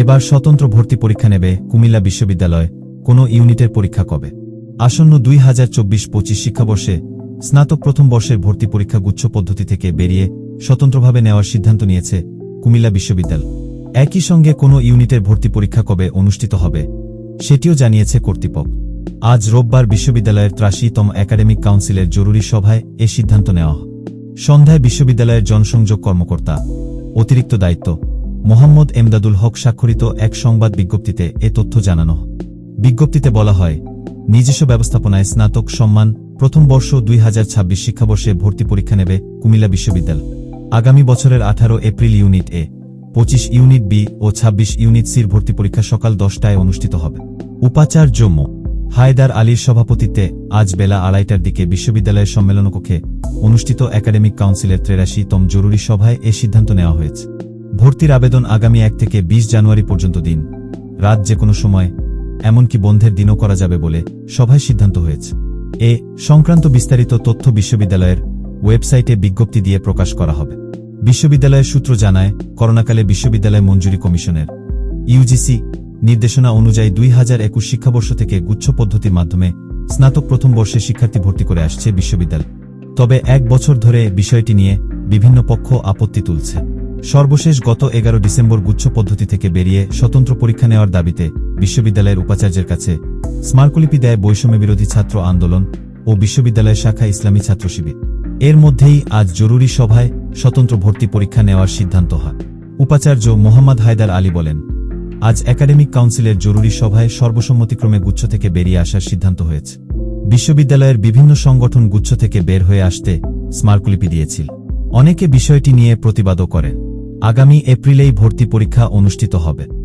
এবার স্বতন্ত্র ভর্তি পরীক্ষা নেবে কুমিল্লা বিশ্ববিদ্যালয়, কোনো ইউনিটের পরীক্ষা কবে? আসন্ন দুই হাজার চব্বিশ পঁচিশ শিক্ষাবর্ষে স্নাতক প্রথম বর্ষের ভর্তি পরীক্ষা গুচ্ছ পদ্ধতি থেকে বেরিয়ে স্বতন্ত্রভাবে নেওয়ার সিদ্ধান্ত নিয়েছে কুমিল্লা বিশ্ববিদ্যালয়। একই সঙ্গে কোনো ইউনিটের ভর্তি পরীক্ষা কবে অনুষ্ঠিত হবে, সেটিও জানিয়েছে কর্তৃপক্ষ। আজ রোববার বিশ্ববিদ্যালয়ের ত্রাশিতম একাডেমিক কাউন্সিলের জরুরি সভায় এ সিদ্ধান্ত নেওয়া সন্ধ্যায় বিশ্ববিদ্যালয়ের জনসংযোগ কর্মকর্তা, অতিরিক্ত দায়িত্ব মোহাম্মদ এমদাদুল হক স্বাক্ষরিত এক সংবাদ বিজ্ঞপ্তিতে এ তথ্য জানানো। বিজ্ঞপ্তিতে বলা হয়, নিজস্ব ব্যবস্থাপনায় স্নাতক সম্মান, প্রথম বর্ষ দুই হাজার ছাব্বিশ শিক্ষাবর্ষে ভর্তি পরীক্ষা নেবে কুমিল্লা বিশ্ববিদ্যালয়। আগামী বছরের আঠারো এপ্রিল ইউনিট এ, পঁচিশ ইউনিট বি ও ২৬ ইউনিট সির ভর্তি পরীক্ষা সকাল দশটায় অনুষ্ঠিত হবে। উপাচার্য মো হায়দার আলীর সভাপতিত্বে আজ বেলা আড়াইটার দিকে বিশ্ববিদ্যালয়ের সম্মেলনকক্ষে অনুষ্ঠিত একাডেমিক কাউন্সিলের তেরাশি তম জরুরি সভায় এ সিদ্ধান্ত নেওয়া হয়েছে। ভর্তির আবেদন আগামী এক থেকে ২০ জানুয়ারি পর্যন্ত দিন। রাত যে কোনো সময়, এমনকি বন্ধের দিনও করা যাবে বলে সভায় সিদ্ধান্ত হয়েছে। এ সংক্রান্ত বিস্তারিত তথ্য বিশ্ববিদ্যালয়ের ওয়েবসাইটে বিজ্ঞপ্তি দিয়ে প্রকাশ করা হবে। বিশ্ববিদ্যালয়ের সূত্র জানায়, করোনাকালে বিশ্ববিদ্যালয় মঞ্জুরি কমিশনের ইউজিসি নির্দেশনা অনুযায়ী দুই হাজার একুশ শিক্ষাবর্ষ থেকে গুচ্ছ পদ্ধতির মাধ্যমে স্নাতক প্রথম বর্ষে শিক্ষার্থী ভর্তি করে আসছে বিশ্ববিদ্যালয়। তবে এক বছর ধরে বিষয়টি নিয়ে বিভিন্ন পক্ষ আপত্তি তুলছে। সর্বশেষ গত এগারো ডিসেম্বর গুচ্ছ পদ্ধতি থেকে বেরিয়ে স্বতন্ত্র পরীক্ষা নেওয়ার দাবিতে বিশ্ববিদ্যালয়ের উপাচার্যের কাছে স্মারকলিপি দেয় বৈষম্য বিরোধী ছাত্র আন্দোলন ও বিশ্ববিদ্যালয়ের শাখা ইসলামী ছাত্র শিবির। এর মধ্যেই আজ জরুরি সভায় স্বতন্ত্র ভর্তি পরীক্ষা নেওয়ার সিদ্ধান্ত হয়। উপাচার্য মোহাম্মদ হায়দার আলী বলেন, আজ একাডেমিক কাউন্সিলের জরুরি সভায় সর্বসম্মতিক্রমে গুচ্ছ থেকে বেরিয়ে আসার সিদ্ধান্ত হয়েছে। বিশ্ববিদ্যালয়ের বিভিন্ন সংগঠন গুচ্ছ থেকে বের হয়ে আসতে স্মারকলিপি দিয়েছিল। অনেকে বিষয়টি নিয়ে প্রতিবাদও করেন। আগামী এপ্রিলেই ভর্তি পরীক্ষা অনুষ্ঠিত হবে।